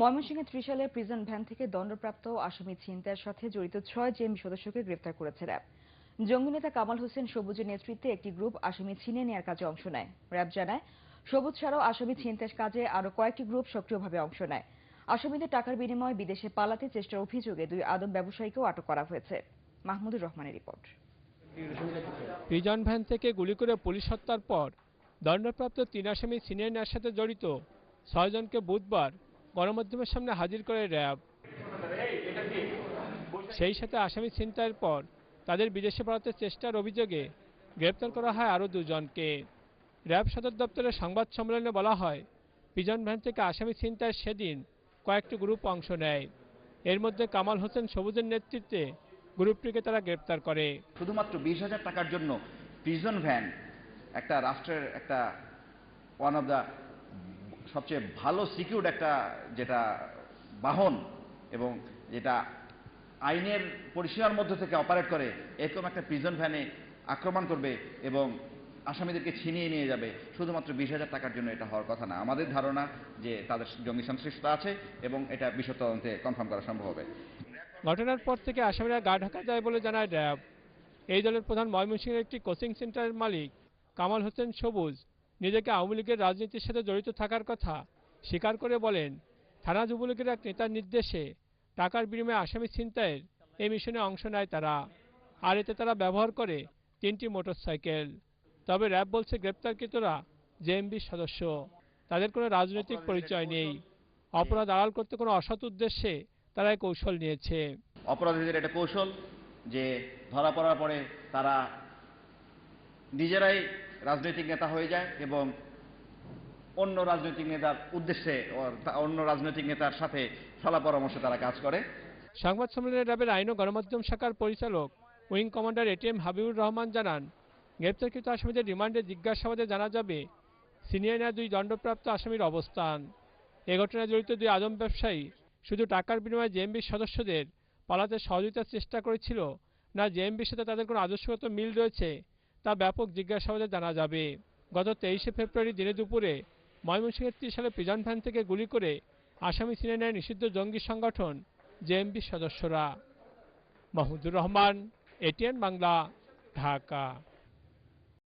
ময়মনসিংহে ত্রিশালে prison van থেকে দণ্ডপ্রাপ্ত আসামি ছিনতাইয়ের সাথে জড়িত ছয় জেএমবি সদস্যকে গ্রেফতার করেছে র্যাব। জঙ্গি নেতা কামাল হোসেন সবুজের নেতৃত্বে একটি গ্রুপ আসামি ছিনিয়ে নেওয়ার কাজে অংশ নেয়। র্যাব জানায়, সবুজ ছাড়াও আসামি ছিনতাইয়ের কাজে আরও কয়েকটি গ্রুপ সক্রিয়ভাবে অংশ নেয়। আসামিদের টাকার বিনিময়ে বিদেশে পালাতে চেষ্টার অভিযোগে দুই আদম ব্যবসায়ীকেও আটক করা হয়েছে। মাহমুদুর রহমানের রিপোর্ট। প্রিজন ভ্যান থেকে গুলি করে পুলিশ হত্যার পর দণ্ডপ্রাপ্ত তিন আসামি ছিনিয়ে নেওয়ার সাথে জড়িত ছয়জনকে বুধবার গণমাধ্যমের সামনে হাজির করে র্যাব। সেই সাথে আসামি ছিনতাইয়ের পর তাদের বিদেশে পালাতে চেষ্টার অভিযোগে গ্রেপ্তার করা হয় আরও দুজনকে। র্যাব সদর দপ্তরের সংবাদ সম্মেলনে বলা হয় প্রিজন ভ্যান থেকে আসামি ছিনতাইয়ের সেদিন কয়েকটি গ্রুপ অংশ নেয়। এর মধ্যে কামাল হোসেন সবুজের নেতৃত্বে গ্রুপটিকে তারা গ্রেপ্তার করে। শুধুমাত্র বিশ হাজার টাকার জন্য প্রিজন ভ্যান একটা রাষ্ট্রের একটা ওয়ান অফ দ্য সবচেয়ে ভালো সিকিউরড একটা যেটা বাহন এবং যেটা আইনের পরিসীমার মধ্যে থেকে অপারেট করে, এরকম একটা প্রিজন ভ্যানে আক্রমণ করবে এবং আসামিদেরকে ছিনিয়ে নিয়ে যাবে। শুধুমাত্র বিশ হাজার টাকার জন্য এটা হওয়ার কথা না, আমাদের ধারণা যে তাদের জঙ্গি সংশ্লিষ্টতা আছে এবং এটা বিশদ তদন্তে কনফার্ম করা সম্ভব হবে। ঘটনার পর থেকে আসামিরা গা ঢাকা যায় বলে জানায়, র্যাব। এই দলের প্রধান ময়মনসিংহের একটি কোচিং সেন্টারের মালিক কামাল হোসেন সবুজ নিজেকে আওয়ামী লীগের রাজনীতির সাথে জড়িত থাকার কথা স্বীকার করে বলেন থানা যুবলীগের এক নেতার নির্দেশে টাকার বিনিময়ে আসামি ছিনতাইয়ের এই মিশনে অংশ নেয় তারা। আর এতে তারা ব্যবহার করে তিনটি মোটরসাইকেল। তবে র্যাব বলছে গ্রেপ্তারকৃতরা জেএমবির সদস্য। তাদের কোনো রাজনৈতিক পরিচয় নেই। অপরাধ আড়াল করতে কোনো অসৎ উদ্দেশ্যে তারা এই কৌশল নিয়েছে। অপরাধীদের একটা কৌশল যে ধরা পড়ার পরে তারা নিজেরাই রাজনৈতিক নেতা হয়ে যায় এবং অন্য রাজনৈতিক নেতার উদ্দেশ্যে অন্য রাজনৈতিক নেতার সাথে সলা পরামর্শে তারা কাজ করে। সংবাদ সম্মেলনে র্যাবের আইন ও গণমাধ্যম শাখার পরিচালক, wing commander ATM Habibur Rahman জানান, গ্রেপ্তারকৃত আসামিদের রিমান্ডে জিজ্ঞাসাবাদে জানা যাবে সিনিয়র নেয়া দুই দণ্ডপ্রাপ্ত আসামির অবস্থান। এ ঘটনায় জড়িত দুই আদম ব্যবসায়ী শুধু টাকার বিনিময়ে জেএমবির সদস্যদের পালাতে সহযোগিতার চেষ্টা করেছিল, না জেএমবির সাথে তাদের কোনো আদর্শগত মিল রয়েছে তা ব্যাপক জিজ্ঞাসাবাদে জানা যাবে। গত তেইশে ফেব্রুয়ারি দিনে দুপুরে ময়মনসিংহের ত্রিশ সালে প্রিজন ভ্যান থেকে গুলি করে আসামি ছিনে নেয় নিষিদ্ধ জঙ্গি সংগঠন জেএমবির সদস্যরা। মাহমুদুর রহমান এটিএন বাংলা, ঢাকা।